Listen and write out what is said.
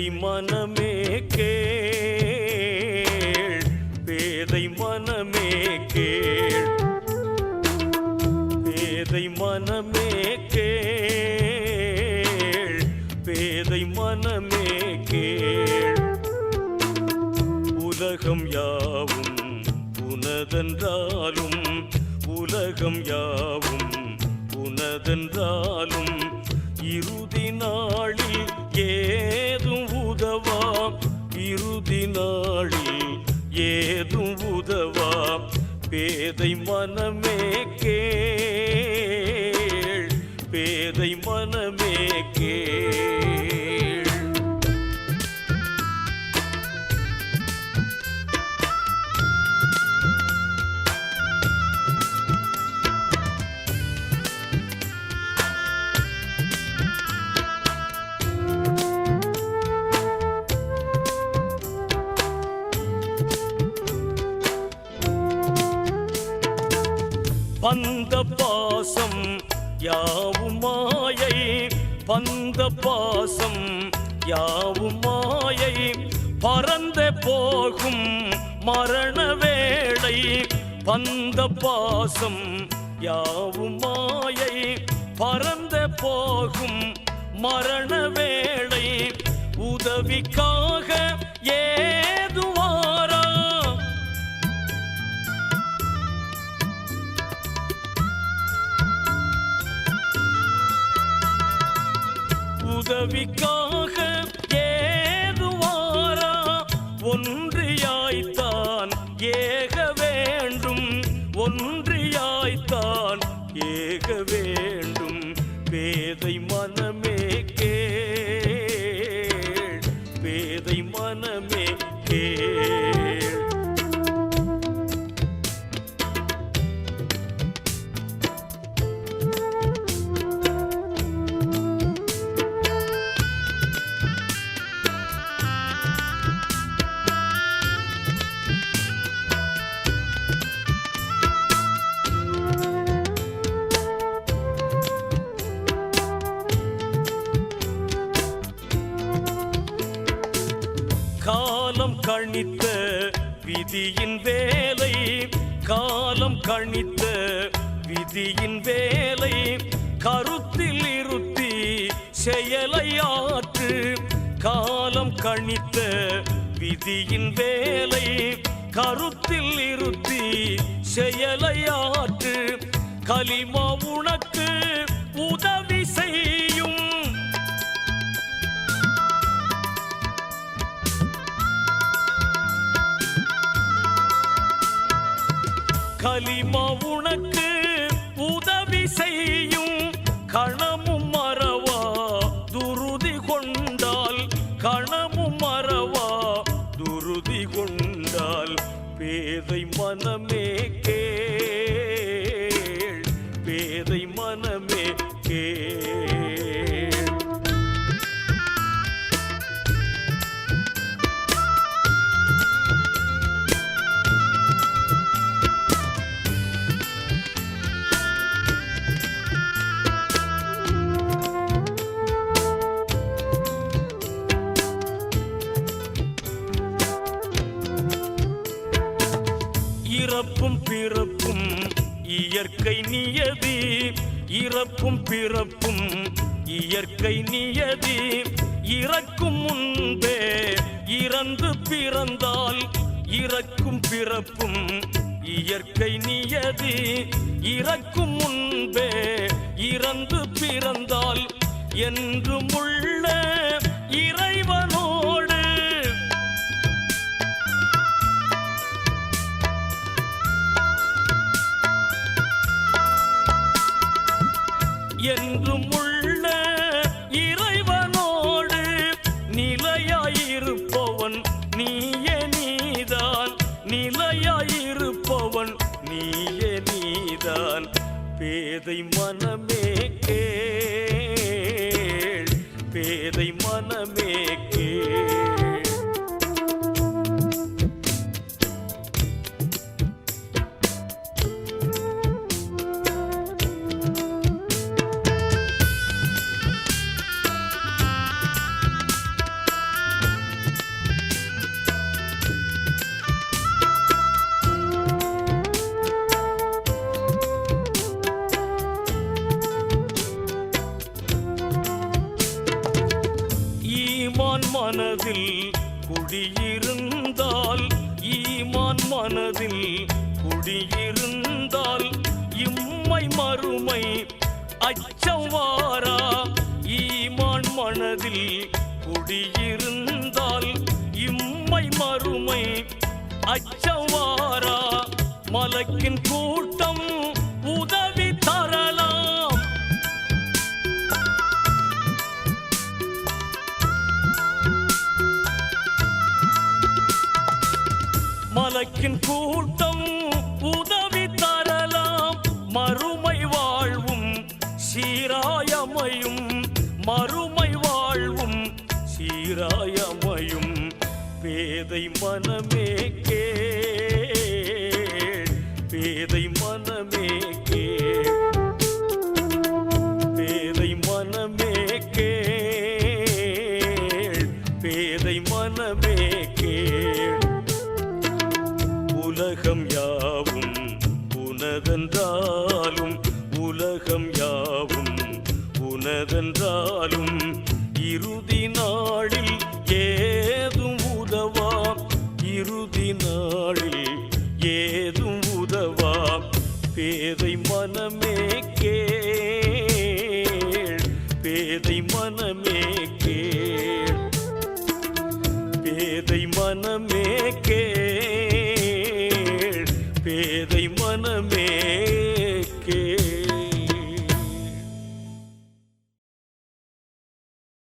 பேதை மனமே கேள். பேதை மனமே கேள். பேதை மனமே கேள். பேதை மனமே கேள். உலகம் யாவும் உனதென்றாலும் உலகம் யாவும் உனதென்றாலும் இறுதி நாளில் ஏதும் உதவாம். இறுதி நாளில் ஏதும் உதவாம். பேதை மனமே கே பந்த பாசம் யாவும் மாயை. பந்த பாசம் யாவும் மாயை. பறந்து போகும் மரண வேளை. பந்த பாசம் யாவும் மாயை. பறந்து போகும் மரண வேளை. உதவிக்காக ஏ உதவிக்காக ஏதுவாரா ஒன்றியாய்த்தான் ஏக வேண்டும். ஒன்றியாய்த்தான் ஏக வேண்டும். பேதை மனமே கே பேதை மனமே கே கணித்த விதியின் வேலை காலம் கணித்த விதியின் வேலை கருத்தில் இருத்தி செயலை ஆற்று காலம் கணித்த விதியின் வேலை கருத்தில் இருத்தி செயலை ஆற்று கலிமா உனக்கு உதவி செய் கலிமா உனக்கு? உதவி செய்யும் கணமும் மறவா? துருதி கொண்டால் கணமும் மறவா? துருதி கொண்டால் பேதை மனமே கேள். பேதை மனமே கேள். இறப்பும் பிறப்பும் இயற்கை நியதி. இறப்பும் பிறப்பும் இயற்கை நியதி. இறக்கும் முன்பே இறந்து பிறந்தால் இறக்கும் பிறப்பும் இயற்கை நியதி. இறக்கும் முன்பே இறந்து பிறந்தால் என்று முள் என்றும் உள்ள இறைவனோடு நிலையாயிருப்பவன் நீயே நீதான். நிலையாயிருப்பவன் நீயே நீதான். பேதை மனமே கேள் பேதை மனமே கேள். மனதில் குடியிருந்தால் ஈமான் மனதில் குடியிருந்தால் இம்மை மறுமை அச்சம் வாரா ஈமான் மனதில் குடியிருந்தால் இம்மை மறுமை அச்சம் வாரா மலக்கின் கூட்டம் மலக்கின் கூட்டம் உதவி தரலாம். மறுமை வாழ்வும் சீராயமையும். மறுமை வாழ்வும் சீராயமையும். பேதை மனமே கே பேதை மனமே கே பேதை மனமே கே பேதை மனமே கேள். உலகம் யாவும் உனதென்றாலும் உலகம் யாவும் உனதென்றாலும் இறுதி நாளில் ஏதும் உதவா? இறுதி நாளில் ஏதும் உதவா? பேதை மனமே கேள் பேதை மனமே கேள். பேதை மனமே